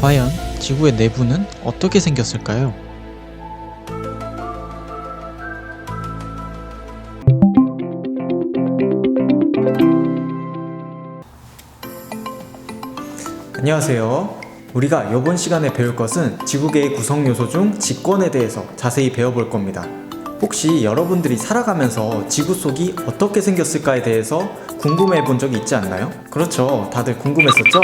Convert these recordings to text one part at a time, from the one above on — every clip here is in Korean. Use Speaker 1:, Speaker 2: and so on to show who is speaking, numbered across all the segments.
Speaker 1: 과연 지구의 내부는 어떻게 생겼을까요?
Speaker 2: 안녕하세요. 우리가 이번 시간에 배울 것은 지구계의 구성 요소 중 직권에 대해서 자세히 배워볼 겁니다. 혹시 여러분들이 살아가면서 지구 속이 어떻게 생겼을까에 대해서 궁금해 본 적이 있지 않나요? 그렇죠. 다들 궁금했었죠?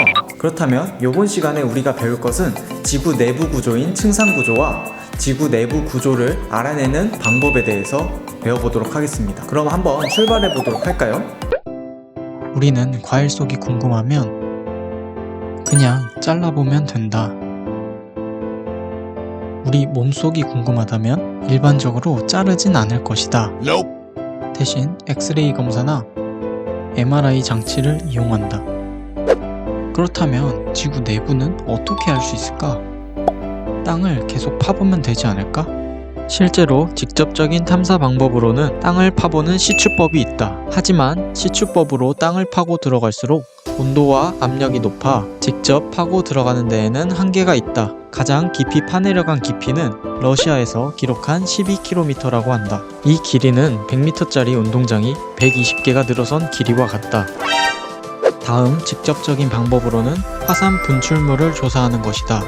Speaker 2: 그렇다면 이번 시간에 우리가 배울 것은 지구 내부 구조인 층상 구조와 지구 내부 구조를 알아내는 방법에 대해서 배워보도록 하겠습니다. 그럼 한번 출발해 보도록 할까요?
Speaker 1: 우리는 과일 속이 궁금하면 그냥 잘라보면 된다. 우리 몸속이 궁금하다면 일반적으로 자르진 않을 것이다. 대신 엑스레이 검사나 MRI 장치를 이용한다. 그렇다면 지구 내부는 어떻게 알 수 있을까? 땅을 계속 파보면 되지 않을까? 실제로 직접적인 탐사 방법으로는 땅을 파보는 시추법이 있다. 하지만 시추법으로 땅을 파고 들어갈수록 온도와 압력이 높아 직접 파고 들어가는 데에는 한계가 있다. 가장 깊이 파내려간 깊이는 러시아에서 기록한 12km라고 한다. 이 길이는 100m짜리 운동장이 120개가 늘어선 길이와 같다. 다음 직접적인 방법으로는 화산 분출물을 조사하는 것이다.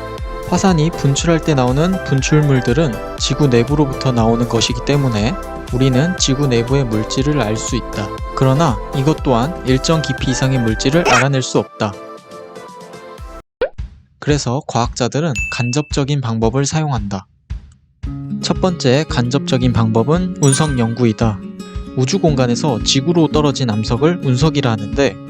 Speaker 1: 화산이 분출할 때 나오는 분출물들은 지구 내부로부터 나오는 것이기 때문에 우리는 지구 내부의 물질을 알 수 있다. 그러나 이것 또한 일정 깊이 이상의 물질을 알아낼 수 없다. 그래서 과학자들은 간접적인 방법을 사용한다. 첫 번째 간접적인 방법은 운석 연구이다. 우주 공간에서 지구로 떨어진 암석을 운석이라 하는데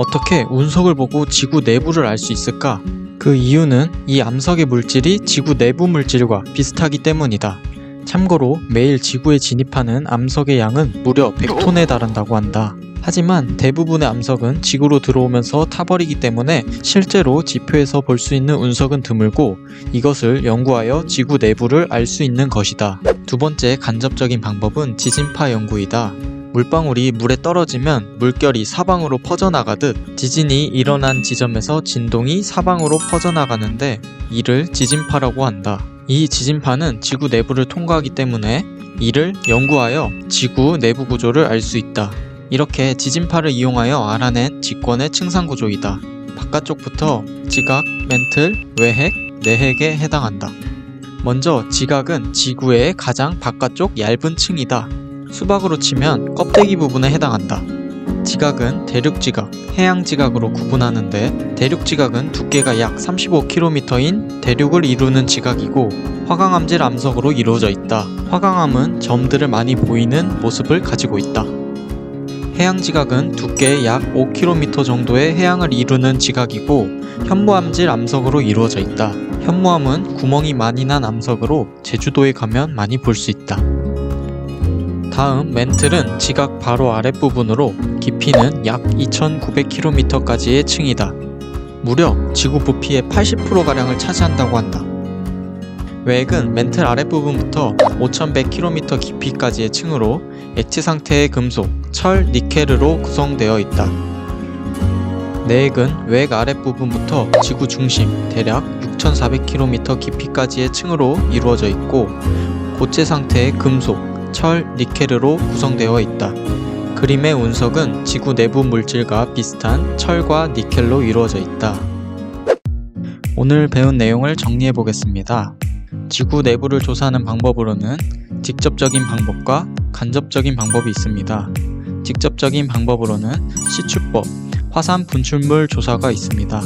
Speaker 1: 어떻게 운석을 보고 지구 내부를 알 수 있을까? 그 이유는 이 암석의 물질이 지구 내부 물질과 비슷하기 때문이다. 참고로 매일 지구에 진입하는 암석의 양은 무려 100톤에 달한다고 한다. 하지만 대부분의 암석은 지구로 들어오면서 타버리기 때문에 실제로 지표에서 볼 수 있는 운석은 드물고 이것을 연구하여 지구 내부를 알 수 있는 것이다. 두 번째 간접적인 방법은 지진파 연구이다. 물방울이 물에 떨어지면 물결이 사방으로 퍼져나가듯 지진이 일어난 지점에서 진동이 사방으로 퍼져나가는데 이를 지진파라고 한다. 이 지진파는 지구 내부를 통과하기 때문에 이를 연구하여 지구 내부 구조를 알 수 있다. 이렇게 지진파를 이용하여 알아낸 직권의 층상 구조이다. 바깥쪽부터 지각, 멘틀, 외핵, 내핵에 해당한다. 먼저 지각은 지구의 가장 바깥쪽 얇은 층이다. 수박으로 치면 껍데기 부분에 해당한다. 지각은 대륙 지각, 해양 지각으로 구분하는데 대륙 지각은 두께가 약 35km인 대륙을 이루는 지각이고 화강암질 암석으로 이루어져 있다. 화강암은 점들을 많이 보이는 모습을 가지고 있다. 해양 지각은 두께 약 5km 정도의 해양을 이루는 지각이고 현무암질 암석으로 이루어져 있다. 현무암은 구멍이 많이 난 암석으로 제주도에 가면 많이 볼 수 있다. 다음 멘틀은 지각 바로 아랫부분으로 깊이는 약 2900km까지의 층이다. 무려 지구 부피의 80%가량을 차지한다고 한다. 외액은 멘틀 아랫부분부터 5100km 깊이까지의 층으로 액체 상태의 금속, 철, 니켈으로 구성되어 있다. 내액은 외액 아랫부분부터 지구 중심 대략 6400km 깊이까지의 층으로 이루어져 있고 고체 상태의 금속, 철, 니켈으로 구성되어 있다. 그림의 운석은 지구 내부 물질과 비슷한 철과 니켈로 이루어져 있다. 오늘 배운 내용을 정리해 보겠습니다. 지구 내부를 조사하는 방법으로는 직접적인 방법과 간접적인 방법이 있습니다. 직접적인 방법으로는 시추법, 화산 분출물 조사가 있습니다.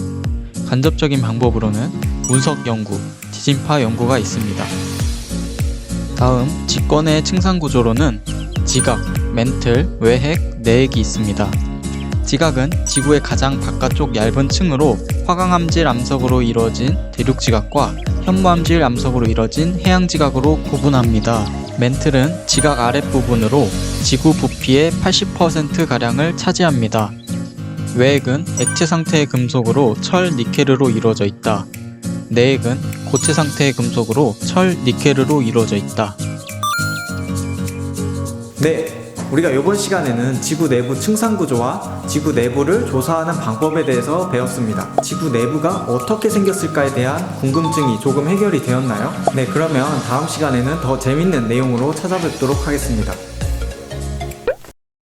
Speaker 1: 간접적인 방법으로는 운석 연구, 지진파 연구가 있습니다. 다음 직권의 층상 구조로는 지각, 멘틀, 외핵, 내핵이 있습니다. 지각은 지구의 가장 바깥쪽 얇은 층으로 화강암질 암석으로 이루어진 대륙 지각과 현무암질 암석으로 이루어진 해양 지각으로 구분합니다. 멘틀은 지각 아랫부분으로 지구 부피의 80%가량을 차지합니다. 외액은 액체 상태의 금속으로 철 니켈으로 이루어져 있다. 내액은 고체 상태의 금속으로 철 니켈으로 이루어져 있다.
Speaker 2: 네, 우리가 이번 시간에는 지구 내부 층상 구조와 지구 내부를 조사하는 방법에 대해서 배웠습니다. 지구 내부가 어떻게 생겼을까에 대한 궁금증이 조금 해결이 되었나요? 네, 그러면 다음 시간에는 더 재밌는 내용으로 찾아뵙도록 하겠습니다.